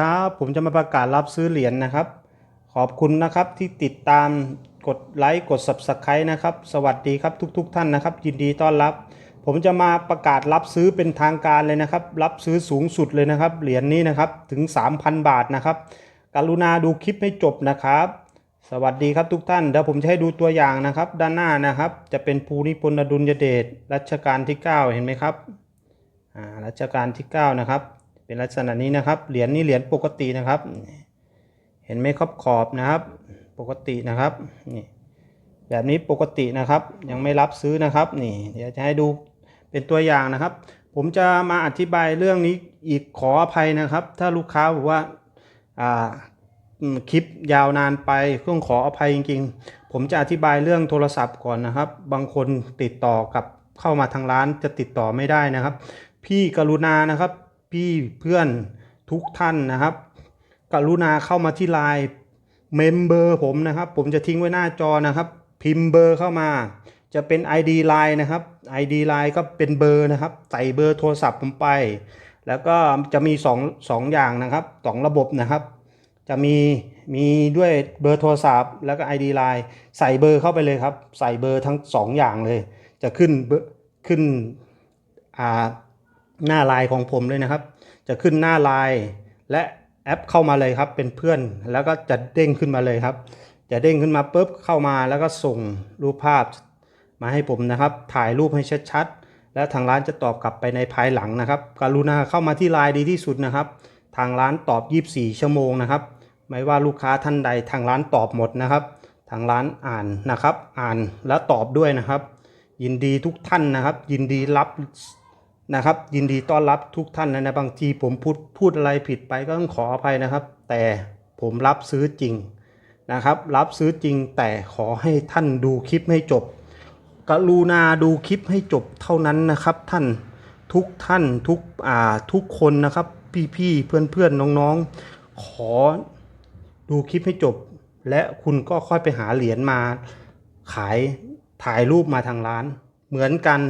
ครับผมจะมาประกาศรับซื้อเหรียญนะครับ ขอบคุณนะครับที่ติดตามกดไลค์กด Subscribe นะครับ สวัสดีครับทุกๆทท่านนะครับ ยินดีต้อนรับ ผมจะมาประกาศรับซื้อเป็นทางการเลยนะครับ รับซื้อสูงสุดเลยนะครับ เหรียญนี้นะครับถึง 3,000 บาทนะครับ กรุณาดูคลิปให้จบนะครับ สวัสดีครับทุกท่านเดี๋ยวผมจะให้ดูตัวอย่างนะครับ ด้านหน้านะครับ จะเป็นภูนิพนธ์อดุลยเดชรัชกาลที่ 9 เห็นไหมครับอ่ารัชกาลที่ 9 นะครับ เป็นลักษณะนี้นะครับ เหรียญนี้เหรียญปกตินะครับ เห็นไหมครับขอบนะครับ ปกตินะครับนี่แบบนี้ปกตินะครับ ยังไม่รับซื้อนะครับนี่เดี๋ยวจะให้ดูเป็นตัวอย่างนะครับ ผมจะมาอธิบายเรื่องนี้อีกขออภัยนะครับ ถ้าลูกค้าบอกว่าอ่าคลิปยาวนานไปต้องขออภัยจริง ๆ ผมจะอธิบายเรื่องโทรศัพท์ก่อนนะครับ บางคนติดต่อกับเข้ามาทางร้านจะติดต่อไม่ได้นะครับ พี่กรุณานะครับ พี่เพื่อนทุกท่านนะครับ กรุณาเข้ามาที่ไลน์เมมเบอร์ผมนะครับ ผมจะทิ้งไว้หน้าจอนะครับ พิมพ์เบอร์เข้ามา จะเป็น ID Line นะครับ ID Line ก็เป็นเบอร์นะครับ ใส่เบอร์โทรศัพท์ผมไป แล้วก็จะมี2องสองอย่างนะครับสองระบบนะครับ จะมีมีด้วยเบอร์โทรศัพท์ แล้วก็ ID Line ใส่เบอร์เข้าไปเลยครับ ใส่เบอร์ทั้ง 2 อย่างเลย จะขึ้นขึ้นอ่า หน้าไลน์ของผมเลยนะครับ จะขึ้นหน้าไลน์และแอปเข้ามาเลยครับ เป็นเพื่อนแล้วก็จะเด้งขึ้นมาเลยครับ จะเด้งขึ้นมาปุ๊บเข้ามาแล้วก็ส่งรูปภาพมาให้ผมนะครับ ถ่ายรูปให้ชัดๆและทางร้านจะตอบกลับไปในภายหลังนะครับ กรุณาเข้ามาที่ไลน์ดีที่สุดนะครับ ทางร้านตอบ 24 ชั่วโมงนะครับ ไม่ว่าลูกค้าท่านใดทางร้านตอบหมดนะครับ ทางร้านอ่านนะครับ อ่านและตอบด้วยนะครับ ยินดีทุกท่านนะครับ ยินดีรับ นะครับ ยินดีต้อนรับทุกท่านนะนะบางทีผมพูดพูดอะไรผิดไปก็ต้องขออภัยนะครับ แต่ผมรับซื้อจริงนะครับ รับซื้อจริงแต่ขอให้ท่านดูคลิปให้จบ กรุณาดูคลิปให้จบเท่านั้นนะครับท่านทุกท่านทุกอ่าทุกคนนะครับ พี่ๆเพื่อนๆน้องๆ ขอดูคลิปให้จบ และคุณก็ค่อยไปหาเหรียญมาขายถ่ายรูปมาทางร้าน เหมือนกัน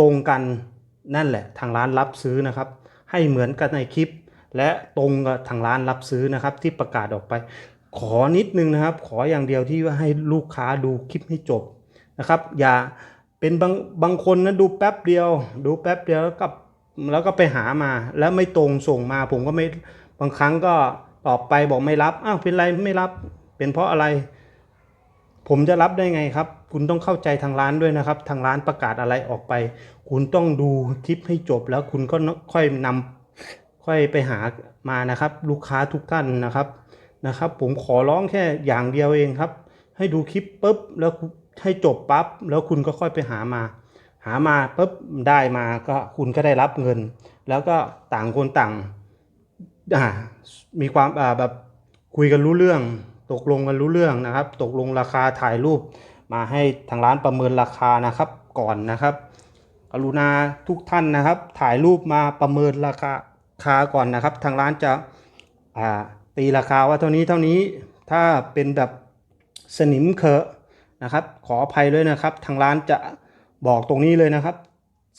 ตรงกันนั่นแหละทางร้านรับซื้อนะครับ ให้เหมือนกันในคลิป และตรงกับทางร้านรับซื้อนะครับ ที่ประกาศออกไป ขอนิดนึงนะครับ ขออย่างเดียวที่ว่าให้ลูกค้าดูคลิปให้จบนะครับ อย่าเป็นบางบางคนนะดูแป๊บเดียว ดูแป๊บเดียวแล้วก็แล้วก็ไปหามาแล้วไม่ตรงส่งมา ผมก็ไม่บางครั้งก็ตอบไปบอกไม่รับอ้าวเป็นไรไม่รับ เป็นเพราะอะไร ผมจะรับได้ไงครับ คุณต้องเข้าใจทางร้านด้วยนะครับ ทางร้านประกาศอะไรออกไป คุณต้องดูคลิปให้จบแล้วคุณก็ค่อยนำค่อยไปหามานะครับ ลูกค้าทุกท่านนะครับนะครับ ผมขอร้องแค่อย่างเดียวเองครับ ให้ดูคลิปปุ๊บแล้วให้จบปั๊บแล้วคุณก็ค่อยไปหามา หามาปุ๊บได้มาก็คุณก็ได้รับเงิน แล้วก็ต่างคนต่างมีความแบบคุยกันรู้เรื่อง ตกลงกันรู้เรื่องนะครับ ตกลงราคาถ่ายรูปมาให้ทางร้านประเมินราคานะครับก่อนนะครับกรุณาทุกท่านนะครับ ถ่ายรูปมาประเมินราคาคาก่อนนะครับ ทางร้านจะตีราคาว่าเท่านี้เท่านี้ถ้าเป็นแบบสนิมเคอะนะครับ ขออภัยด้วยนะครับ ทางร้านจะบอกตรงนี้เลยนะครับ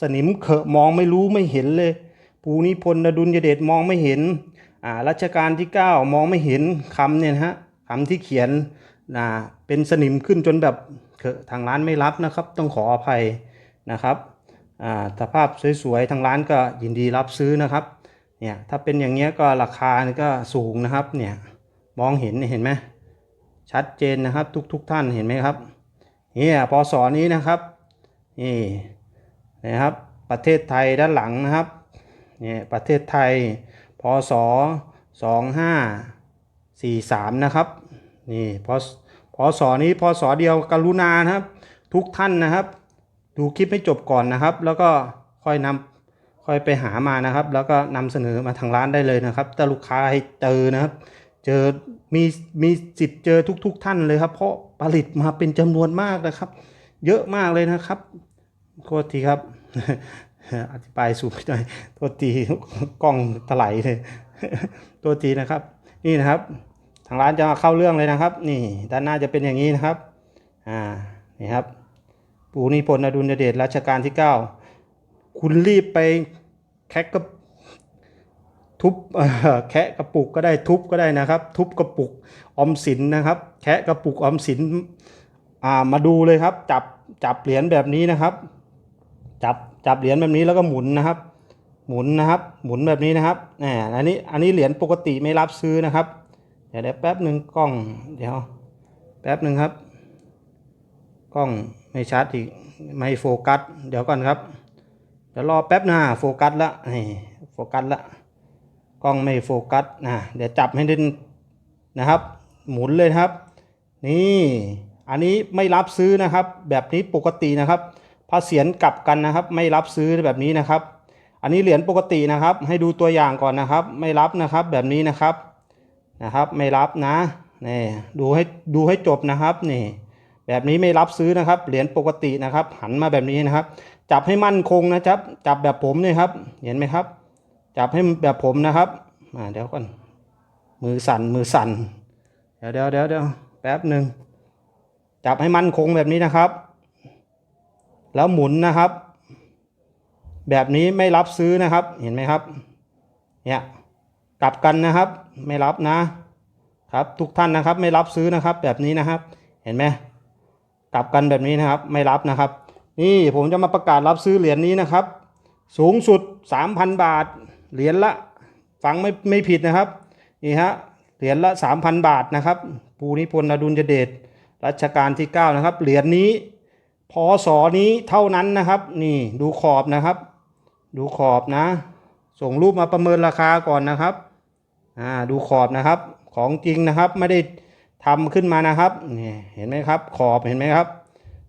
สนิมเคอะมองไม่รู้ไม่เห็นเลยปูนิพนธ์ดุลยเดชมองไม่เห็นอ่ารัชกาลที่ 9 มองไม่เห็นคำเนี่ยฮะ คำที่เขียนนะเป็นสนิมขึ้นจนแบบทางร้านไม่รับนะครับ ต้องขออภัยนะครับอ่าสภาพสวยๆทางร้านก็ยินดีรับซื้อนะครับเนี่ยถ้าเป็นอย่างเงี้ยก็ราคาก็สูงนะครับเนี่ยมองเห็นเห็นไหมชัดเจนนะครับทุกๆทท่านเห็นไหมครับเนี่ยพศนี้นะครับนี่นะครับประเทศไทยด้านหลังนะครับเนี่ยประเทศไทยพศสองห้า สี่สามนะครับนี่พศพศนี้พศเดียวกรุณานะครับ ทุกท่านนะครับ ดูคลิปให้จบก่อนนะครับ แล้วก็ค่อยนำค่อยไปหามานะครับ แล้วก็นำเสนอมาทางร้านได้เลยนะครับถ้าลูกค้าให้เจอนะครับ เจอมีมีสิทธิ์เจอทุก ๆท่านเลยครับ เพราะผลิตมาเป็นจำนวนมากนะครับ เยอะมากเลยนะครับโทษทีครับอธิบายสูงไปหน่อยโทษทีกล้องถลายเลยโทษทีนะครับ นี่นะครับ ทางร้านจะเข้าเรื่องเลยนะครับ นี่ด้านหน้าจะเป็นอย่างนี้นะครับอ่านี่ครับปู่นิพนธ์อดุลยเดชรัชกาลที่ 9 คุณรีบไปแคคกับทุบแคะกระปุกก็ได้ทุบก็ได้นะครับ ทุบกระปุกออมสินนะครับ แคะกระปุกออมสินอ่ามาดูเลยครับ จับจับเหรียญแบบนี้นะครับ จับจับเหรียญแบบนี้แล้วก็หมุนนะครับ หมุนนะครับ หมุนแบบนี้นะครับแหมอันนี้อันนี้เหรียญปกติไม่รับซื้อนะครับ เดี๋ยวแป๊บหนึ่งกล้อง เดี๋ยว แป๊บหนึ่งครับ กล้องไม่ชัดอีกไม่โฟกัส เดี๋ยวก่อนครับเดี๋ยวรอแป๊บหน้าโฟกัสละนี่โฟกัสละกล้องไม่โฟกัสนะเดี๋ยวจับให้ดินนะครับ หมุนเลยครับ นี่อันนี้ไม่รับซื้อนะครับ แบบนี้ปกตินะครับพระเสียรกลับกันนะครับ ไม่รับซื้อแบบนี้นะครับ อันนี้เหรียญปกตินะครับ ให้ดูตัวอย่างก่อนนะครับ ไม่รับนะครับแบบนี้นะครับ นะครับไม่รับนะนี่ดูให้ดูให้จบนะครับนี่แบบนี้ไม่รับซื้อนะครับ เหรียญปกตินะครับ หันมาแบบนี้นะครับ จับให้มั่นคงนะครับ จับแบบผมเนี่ยครับ เห็นไหมครับ จับให้แบบผมนะครับอ่าเดี๋ยวก่อนมือสั่นมือสั่นเดี๋ยวเดี๋ยวเดี๋ยวเดี๋ยวแป๊บหนึ่งจับให้มั่นคงแบบนี้นะครับ แล้วหมุนนะครับ แบบนี้ไม่รับซื้อนะครับเห็นไหมครับเนี่ย กลับกันนะครับ ไม่รับนะครับ ทุกท่านนะครับ ไม่รับซื้อนะครับ แบบนี้นะครับ เห็นไหมกลับกันแบบนี้นะครับ ไม่รับนะครับ นี่ผมจะมาประกาศรับซื้อเหรียญนี้นะครับ สูงสุด 3,000 บาท เหรียญละฟังไม่ไม่ผิดนะครับนี่ฮะเหรียญละ 3,000 บาทนะครับปูนิพนธ์อดุลยเดชรัชกาลที่ 9 นะครับ เหรียญนี้พศนี้เท่านั้นนะครับ นี่ดูขอบนะครับ ดูขอบนะ ส่งรูปมาประเมินราคาก่อนนะครับ อ่าดูขอบนะครับของจริงนะครับไม่ได้ทำขึ้นมานะครับนี่เห็นไหมครับ ขอบเห็นไหมครับ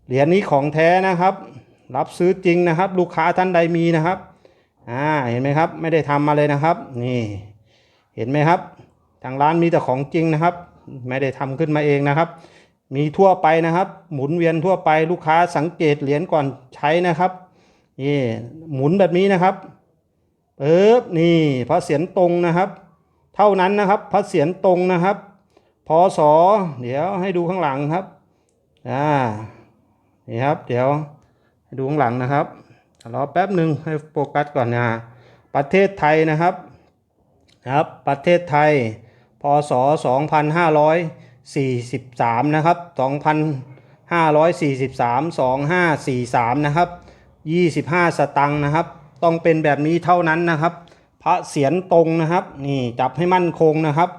เหรียญนี้ของแท้นะครับ รับซื้อจริงนะครับ ลูกค้าท่านใดมีนะครับอ่าเห็นไหมครับ ไม่ได้ทำมาเลยนะครับ นี่เห็นไหมครับ ทางร้านมีแต่ของจริงนะครับ ไม่ได้ทำขึ้นมาเองนะครับ มีทั่วไปนะครับ หมุนเวียนทั่วไปลูกค้าสังเกตเหรียญก่อนใช้นะครับนี่หมุนแบบนี้นะครับเปิบนี่พระเสียรตรงนะครับ เท่านั้นนะครับพระเสียรตรงนะครับพศเดี๋ยวให้ดูข้างหลังครับอ่านี่ครับ เดี๋ยวให้ดูข้างหลังนะครับรอแป๊บหนึ่งให้โฟกัสก่อนนะประเทศไทยนะครับนะครับ ประเทศไทย พศ 2543 นะครับ 2543 2543 นะครับ 25 สตังค์นะครับ ต้องเป็นแบบนี้เท่านั้นนะครับ พระเสียรตรงนะครับ นี่จับให้มั่นคงนะครับ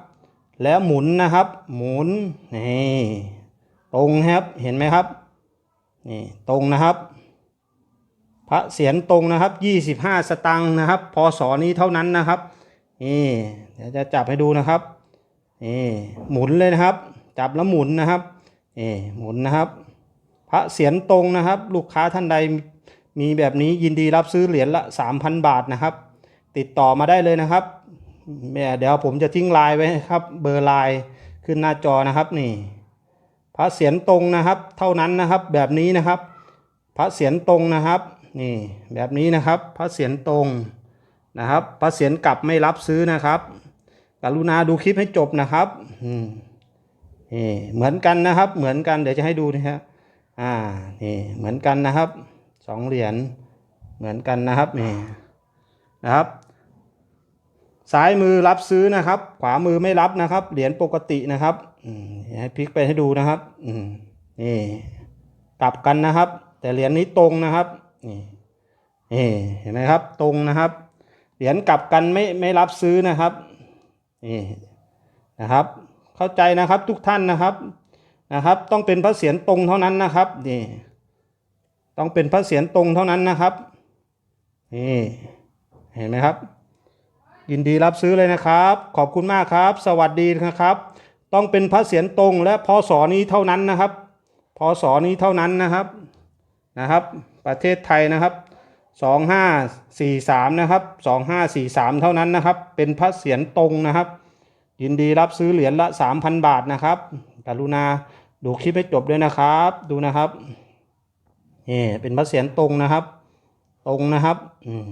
แล้วหมุนนะครับ หมุนนี่ตรงครับเห็นไหมครับนี่ตรงนะครับ พระเสียรตรงนะครับ 25 สตังค์นะครับพศนี้เท่านั้นนะครับนี่เดี๋ยวจะจับให้ดูนะครับนี่หมุนเลยนะครับ จับแล้วหมุนนะครับนี่หมุนนะครับ พระเสียรตรงนะครับ ลูกค้าท่านใดมีแบบนี้ยินดีรับซื้อเหรียญละ 3,000 บาทนะครับ ติดต่อมาได้เลยนะครับแม่เดี๋ยวผมจะทิ้งไลน์ไว้ครับเบอร์ไลน์ขึ้นหน้าจอนะครับนี่พระเสียรตรงนะครับ เท่านั้นนะครับแบบนี้นะครับ พระเสียรตรงนะครับนี่แบบนี้นะครับ พระเสียรตรงนะครับ พระเสียรกลับไม่รับซื้อนะครับ กรุณาดูคลิปให้จบนะครับอืมนี่เหมือนกันนะครับ เหมือนกันเดี๋ยวจะให้ดูนะครับอ่านี่เหมือนกันนะครับสองเหรียญเหมือนกันนะครับนี่นะครับ ซ้ายมือรับซื้อนะครับ ขวามือไม่รับนะครับ เหรียญปกตินะครับให้พลิกไปให้ดูนะครับอืนี่กลับกันนะครับ แต่เหรียญนี้ตรงนะครับนี่นี่เห็นไหมครับ ตรงนะครับ เหรียญกลับกันไม่ไม่รับซื้อนะครับนี่นะครับ เข้าใจนะครับทุกท่านนะครับนะครับ ต้องเป็นพระเศียรตรงเท่านั้นนะครับนี่ต้องเป็นพระเศียรตรงเท่านั้นนะครับนี่เห็นไหมครับ ยินดีรับซื้อเลยนะครับ ขอบคุณมากครับ สวัสดีนะครับ ต้องเป็นพระเศียรตรงและพศนี้เท่านั้นนะครับพศนี้เท่านั้นนะครับนะครับ ประเทศไทยนะครับสองห้าสี่สามนะครับสองห้าสี่สามเท่านั้นนะครับ เป็นพระเศียรตรงนะครับ ยินดีรับซื้อเหรียญละสามพันบาทนะครับกรุณาดูคลิปให้จบด้วยนะครับ ดูนะครับนี่เป็นพระเศียรตรงนะครับ ตรงนะครับ อืม